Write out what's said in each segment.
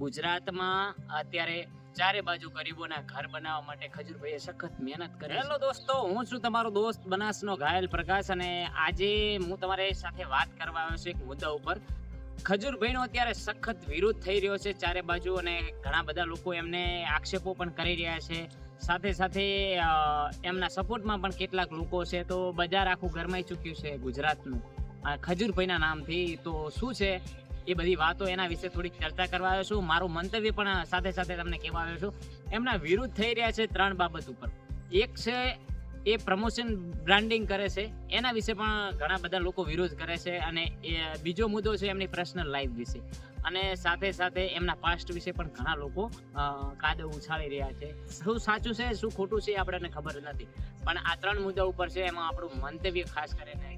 ગુજરાતમાં અત્યારે ચારે બાજુ ગરીબોના ઘર બનાવવા માટે ખજૂરભાઈએ સખત મહેનત કરી હેલો દોસ્તો હું છું તમારો દોસ્ત બનાસનો ઘાયલ પ્રકાશ અને આજે હું તમારી સાથે વાત કરવા આવ્યો છું એક મુદ્દા ઉપર. ખજૂરભાઈનો અત્યારે સખત વિરોધ થઈ રહ્યો છે ચારે બાજુ અને ઘણા બધા લોકો એમને આક્ષેપો પણ કરી રહ્યા છે. સાથે સાથે એમના સપોર્ટમાં પણ કેટલાક લોકો છે તો બજાર આખું ગરમાઈ ચૂક્યું છે ગુજરાતનું. આ ખજૂરભાઈના નામથી તો શું છે? એ બધી વાતો એના વિશે થોડીક ચર્ચા કરવા આવ્યો છું. મારું મંતવ્ય પણ સાથે સાથે તમને કહેવા આવ્યો છું. એમના વિરુદ્ધ થઈ રહ્યા છે ત્રણ બાબત ઉપર. એક છે, એ પ્રમોશન બ્રાન્ડિંગ કરે છે. એના વિશે પણ ઘણા બધા લોકો વિરોધ કરે છે અને એ બીજો મુદ્દો છે એમની પર્સનલ લાઈફ વિશે. અને સાથે સાથે એમના પાસ્ટ વિશે પણ ઘણા લોકો કાદવ ઉછાળી રહ્યા છે. શું સાચું છે, શું ખોટું છે આપણને ખબર નથી. પણ આ ત્રણ મુદ્દા ઉપર છે એમાં આપણું મંતવ્ય ખાસ કરીને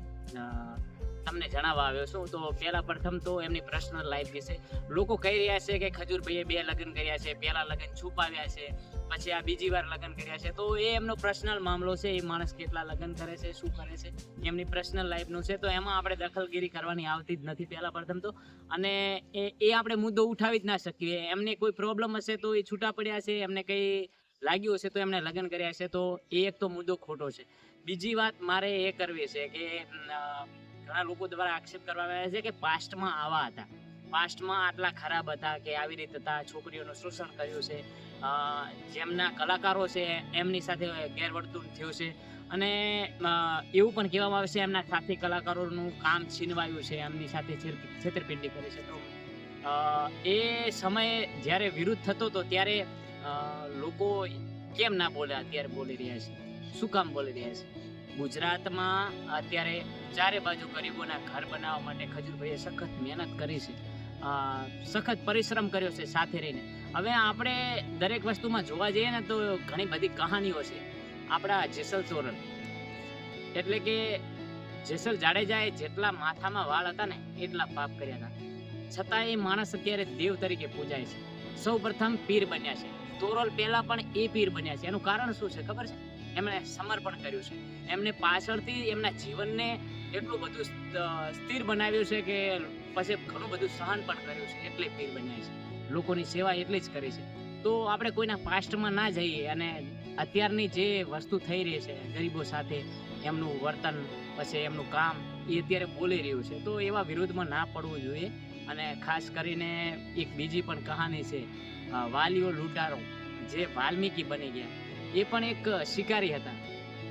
તમને જણાવવા આવ્યો છું. તો પહેલા પ્રથમ તો એમની પર્સનલ લાઈફ વિશે. લોકો કહી રહ્યા છે કે ખજૂરભાઈએ બે લગ્ન કર્યા છે, પહેલા લગ્ન છુપાવ્યા છે, પછી આ બીજી વાર લગ્ન કર્યા છે. તો એ એમનો પર્સનલ મામલો છે, એ માણસ કેટલા લગ્ન કરે છે, શું કરે છે, એમની પર્સનલ લાઈફનું છે. તો એમાં આપણે દખલગીરી કરવાની આવતી જ નથી પહેલા પ્રથમ તો. અને એ એ આપણે મુદ્દો ઉઠાવી જ ના શકીએ. એમને કોઈ પ્રોબ્લેમ હશે તો એ છૂટા પડ્યા છે, એમને કંઈ લાગ્યું હશે તો એમણે લગ્ન કર્યા છે. તો એ એક તો મુદ્દો ખોટો છે. બીજી વાત મારે એ કરવી છે કે ઘણા લોકો દ્વારા આક્ષેપ કરવામાં આવ્યા છે કે પાસ્ટમાં આવા હતા. પાસ્ટમાં આટલા ખરાબ હતા કે આવી રીતે હતા, છોકરીઓનું શોષણ કર્યું છે જેમના કલાકારો છે, એમની સાથે ગેરવર્તણૂક થયું છે. અને એવું પણ કહેવામાં આવે છે એમના સાથી કલાકારોનું કામ છીનવાયું છે, એમની સાથે છેતરપિંડી કરી છે. તો એ સમયે જ્યારે વિરુદ્ધ થતો હતો ત્યારે લોકો કેમ ના બોલે અત્યારે બોલી રહ્યા છે. શું કામ બોલી રહ્યા છે? ગુજરાતમાં અત્યારે ચારે બાજુ ગરીબોના ઘર બનાવવા માટે ખજૂરભાઈએ સખત મહેનત કરી છે. સખત પરિશ્રમ કર્યો છે સાથે રહીને. હવે આપણે દરેક વસ્તુમાં જોવા જઈએ ને તો ઘણી બધી કહાનીઓ છે. આપણા જેસલ તોરલ એટલે કે જેસલ જાડેજાએ જેટલા માથામાં વાળ હતા ને એટલા પાપ કર્યા હતા. છતાં એ માણસ અત્યારે દેવ તરીકે પૂજાય છે. સૌ પ્રથમ પીર બન્યા છે. તોરલ પહેલા પણ એ પીર બન્યા છે. એનું કારણ શું છે ખબર છે? એમણે સમર્પણ કર્યું છે. એમને પાછળથી એમના જીવનને એટલું બધું સ્થ- સ્થિર બનાવ્યું છે કે પછી ઘણું બધું સહન પણ કર્યું છે. એટલે પીર બન્યા છે. લોકોની સેવા એટલી જ કરી છે. તો આપણે કોઈના પાસ્ટમાં ના જઈએ અને અત્યારની જે વસ્તુ થઈ રહી છે ગરીબો સાથે, એમનું વર્તન, પછી એમનું કામ, એ અત્યારે બોલી રહ્યું છે. તો એવા વિરોધમાં ના પડવું જોઈએ અને ખાસ કરીને એક બીજી પણ કહાની છે વાલીઓ લૂંટારો. જે વાલ્મીકી બની ગયા. એ પણ એક શિકારી હતા.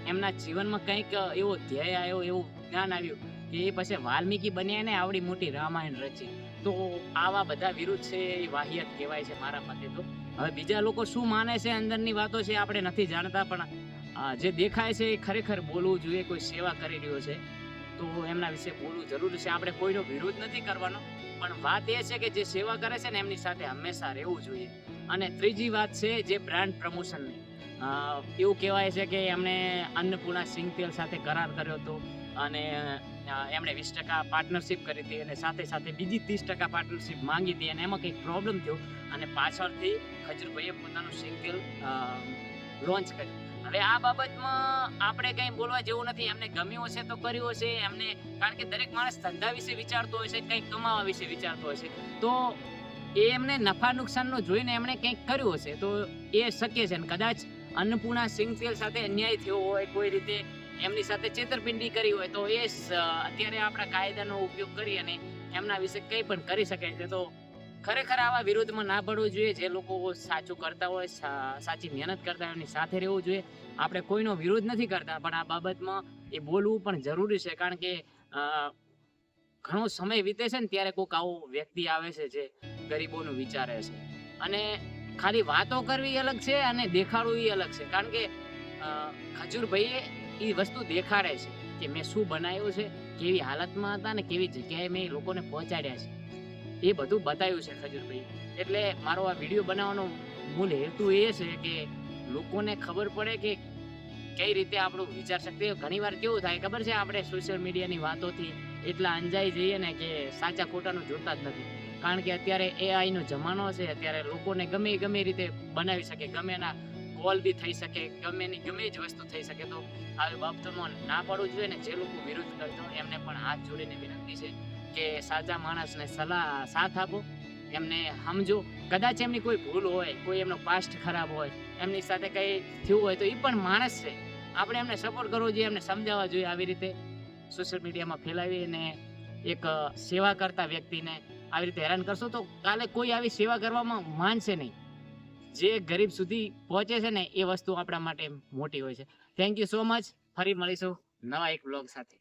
એમના જીવનમાં કંઈક એવો ધ્યેય આવ્યો, એવું જ્ઞાન આવ્યું કે એ પછી વાલ્મીકી બન્યા ને આવડી મોટી રામાયણ રચી. તો આવા બધા વિરુદ્ધ છે એ વાહિયાત કહેવાય છે મારા મતે તો. હવે બીજા લોકો શું માને છે અંદરની વાતો છે આપણે નથી જાણતા, પણ જે દેખાય છે એ ખરેખર બોલવું જોઈએ, કોઈ સેવા કરી રહ્યો છે, તો એમના વિશે બોલવું જરૂરી છે. આપણે કોઈનો વિરોધ નથી કરવાનો, પણ વાત એ છે કે જે સેવા કરે છે ને એમની સાથે હંમેશા રહેવું જોઈએ. અને ત્રીજી વાત છે જે બ્રાન્ડ પ્રમોશનની. એવું કહેવાય છે કે એમણે અન્નપૂર્ણા સિંગ તેલ સાથે કરાર કર્યો હતો અને એમણે વીસ ટકા પાર્ટનરશિપ કરી હતી અને સાથે સાથે બીજી ત્રીસ ટકા પાર્ટનરશિપ માંગી હતી અને એમાં કંઈક પ્રોબ્લેમ થયો અને પાછળથી ખજૂરભાઈએ પોતાનું સિંગ તેલ લોન્ચ કર્યું. હવે આ બાબતમાં આપણે કંઈ બોલવા જેવું નથી. એમને ગમ્યું હશે તો કર્યું હશે. એમને, કારણ કે દરેક માણસ ધંધા વિશે વિચારતો હોય છે, કંઈક કમાવા વિશે વિચારતો હોય છે. તો એ એમને નફા નુકસાનનો જોઈને એમણે કંઈક કર્યું હશે તો એ શક્ય છે ને કદાચ અન્નપૂર્ણા સિંગતેલ સાથે અન્યાય થયો હોય, કોઈ રીતે એમની સાથે છેતરપિંડી કરી હોય, તો એ અત્યારે આપણા કાયદાનો ઉપયોગ કરી અને એમના વિશે કંઈ પણ કરી શકે છે. તો ખરેખર આવા વિરોધમાં ના પડવું જોઈએ. જે લોકો સાચું કરતા હોય સાચી મહેનત કરતા હોય એની સાથે રહેવું જોઈએ. આપણે કોઈનો વિરોધ નથી કરતા, પણ આ બાબતમાં એ બોલવું પણ જરૂરી છે. કારણ કે ઘણો સમય વીતે છે ને, ત્યારે કોઈક આવો વ્યક્તિ આવે છે જે ગરીબોનું વિચારે છે. અને ખાલી વાતો કરવી અલગ છે અને દેખાડવું એ અલગ છે. કારણ કે ખજૂરભાઈએ એ વસ્તુ દેખાડે છે કે મેં શું બનાવ્યું છે, કેવી હાલતમાં હતા ને કેવી જગ્યાએ મેં લોકોને પહોંચાડ્યા છે. એ બધું બતાવ્યું છે ખજૂરભાઈ એટલે મારો આ વીડિયો બનાવવાનો મૂળ હેતુ એ છે કે લોકોને ખબર પડે કે કઈ રીતે આપણું વિચાર શક્તિ. ઘણીવાર કેવું થાય, ખબર છે આપણે સોશિયલ મીડિયાની વાતોથી એટલા અંજાઈ જઈએ ને કે સાચા ખોટાનું જોતા જ નથી. કારણ કે અત્યારે એઆઈ નો જમાનો છે, અત્યારે લોકોને ગમે ગમે રીતે બનાવી શકે, ગમે એના કોલ બી થઈ શકે, ગમે એની ગમે જ વસ્તુ થઈ શકે. તો આવી બાબતોમાં ના પડવું જોઈએ ને જે લોકો વિરુદ્ધ કરતો એમને પણ હાથ જોડીને વિનંતી છે કે સાચા માણસને સલાહ, સાથ આપો, એમને સમજો. કદાચ એમની કોઈ ભૂલ હોય, કોઈ એમનો પાસ્ટ ખરાબ હોય, એમની સાથે કંઈ થયું હોય તો એ પણ માણસ છે. આપણે એમને સપોર્ટ કરવો જોઈએ, એમને સમજાવવા જોઈએ આવી રીતે. સોશિયલ મીડિયામાં ફેલાવી અને એક સેવા કરતા વ્યક્તિને આવી રીતે હેરાન કરશો તો કાલે કોઈ આવી સેવા કરવામાં માનશે નહીં. જે ગરીબ સુધી પહોંચે છે ને એ વસ્તુ આપણા માટે મોટી હોય છે. થેન્ક યુ સો મચ ફરી મળીશું નવા એક બ્લોગ સાથે.